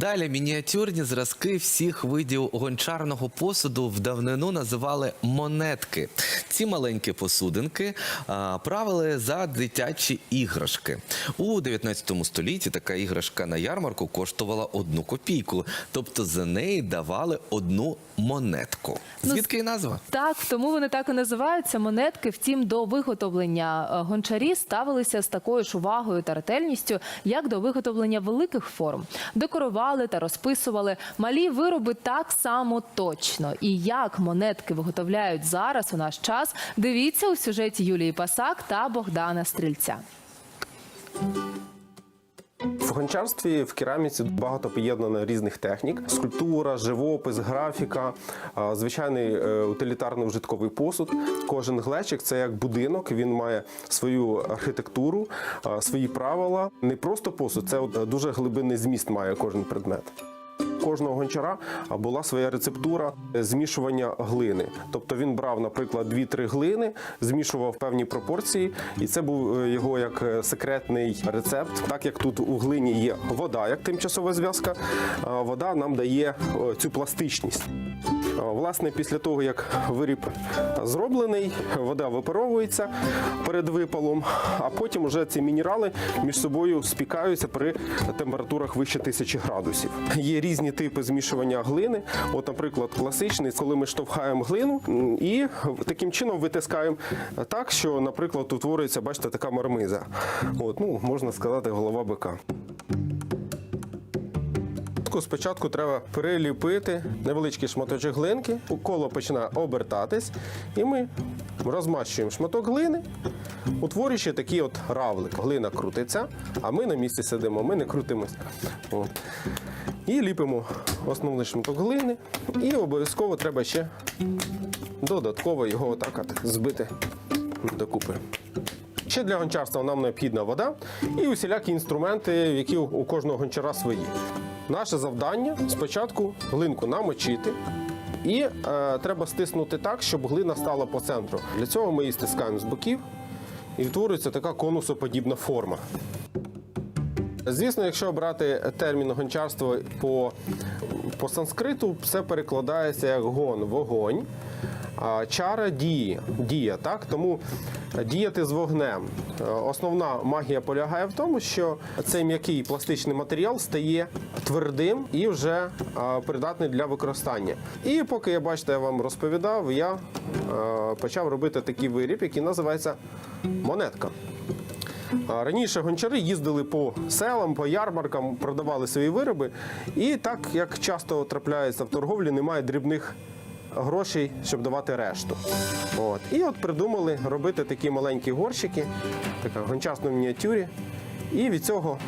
Далі мініатюрні зразки всіх видів гончарного посуду в давнину називали монетки. Ці маленькі посудинки а, правили за дитячі іграшки. У 19 столітті така іграшка на ярмарку коштувала одну копійку, тобто за неї давали одну монетку. Ну, Звідки і назва? Так, тому вони так і називаються монетки. Втім, до виготовлення е, гончарі ставилися з такою ж увагою та ретельністю, як до виготовлення великих форм. Декорували та розписували малі вироби так само точно. І як монетки виготовляють зараз у наш час, дивіться у сюжеті Юлії Пасак та Богдана Стрільця. В гончарстві в кераміці багато поєднано різних технік: скульптура, живопис, графіка, звичайний утилітарно-вжитковий посуд. Кожен глечик це як будинок. Він має свою архітектуру, свої правила. Не просто посуд, це е, дуже глибинний зміст має кожен предмет. Кожного гончара була своя рецептура е, змішування глини. Тобто він брав, наприклад, 2-3 глини, змішував певні пропорції, і це був е, його як е, секретний рецепт. Так як тут у глині є вода, як тимчасова зв'язка, вода нам дає цю пластичність. А, Власне, після того, як виріб зроблений, вода випаровується перед випалом, а потім вже ці мінерали між собою спікаються при температурах вище тисячі градусів. Є різні типи змішування глини. От, наприклад, класичний, коли ми штовхаємо глину і таким чином витискаємо так, що, наприклад, утворюється, бачите, така мармиза. От, ну, можна сказати, голова бика. Спочатку- Спочатку треба приліпити невеличкий шматочок глинки, коло починає обертатись, і ми розмащуємо шматок глини, утворюючи такий от равлик. Глина крутиться, а ми на місці сидимо, ми не крутимось. От. І ліпимо основний шматок глини, і обов'язково треба ще додатково його отак от збити докупи. Ще для гончарства нам необхідна вода і усілякі інструменти, які у кожного гончара свої. Наше завдання спочатку глинку намочити. І е, треба стиснути так, щоб глина стала по центру. Для цього ми її стискаємо з боків і утворюється така конусоподібна форма. Звісно, якщо брати термін гончарство по, по санскриту, все перекладається як гон вогонь, чара дії, дія. Так? Тому діяти з вогнем. Е, Основна магія полягає в тому, що цей м'який пластичний матеріал стає твердим і вже е, придатний для використання. І поки я бачите, я вам розповідав, я е, почав робити такий виріб, який називається монетка. Раніше гончари їздили по селам, по ярмаркам, продавали свої вироби. І так як часто трапляється в торговлі, немає дрібних грошей, щоб давати решту. От. І от придумали робити такі маленькі горщики, така гончасна мініатюрі. І від цього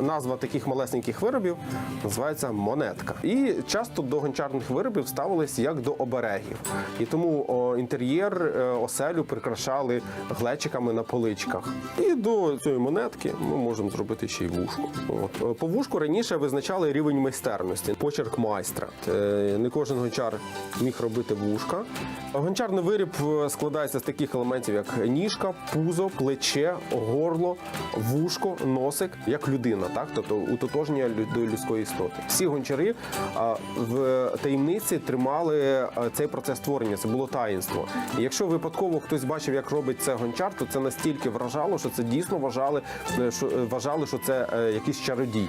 назва таких малесеньких виробів називається монетка. І часто до гончарних виробів ставились як до оберегів. І тому інтер'єр е, оселю прикрашали глечиками на поличках. І до цієї монетки ми можемо зробити ще й вушко. От. Е, По вушку раніше визначали рівень майстерності, почерк майстра. Е, Не кожен гончар міг робити вушка. Гончарний виріб е, складається з таких елементів, як ніжка, пузо, плече, горло, вушко, носик, як людина, так тобто утотожнення до людської істоти. Всі гончари в таємниці тримали цей процес створення. Це було таїнство. І якщо випадково хтось бачив, як робить це гончар, то це настільки вражало, що це дійсно вважали, що, вважали, що це е, якийсь чародій.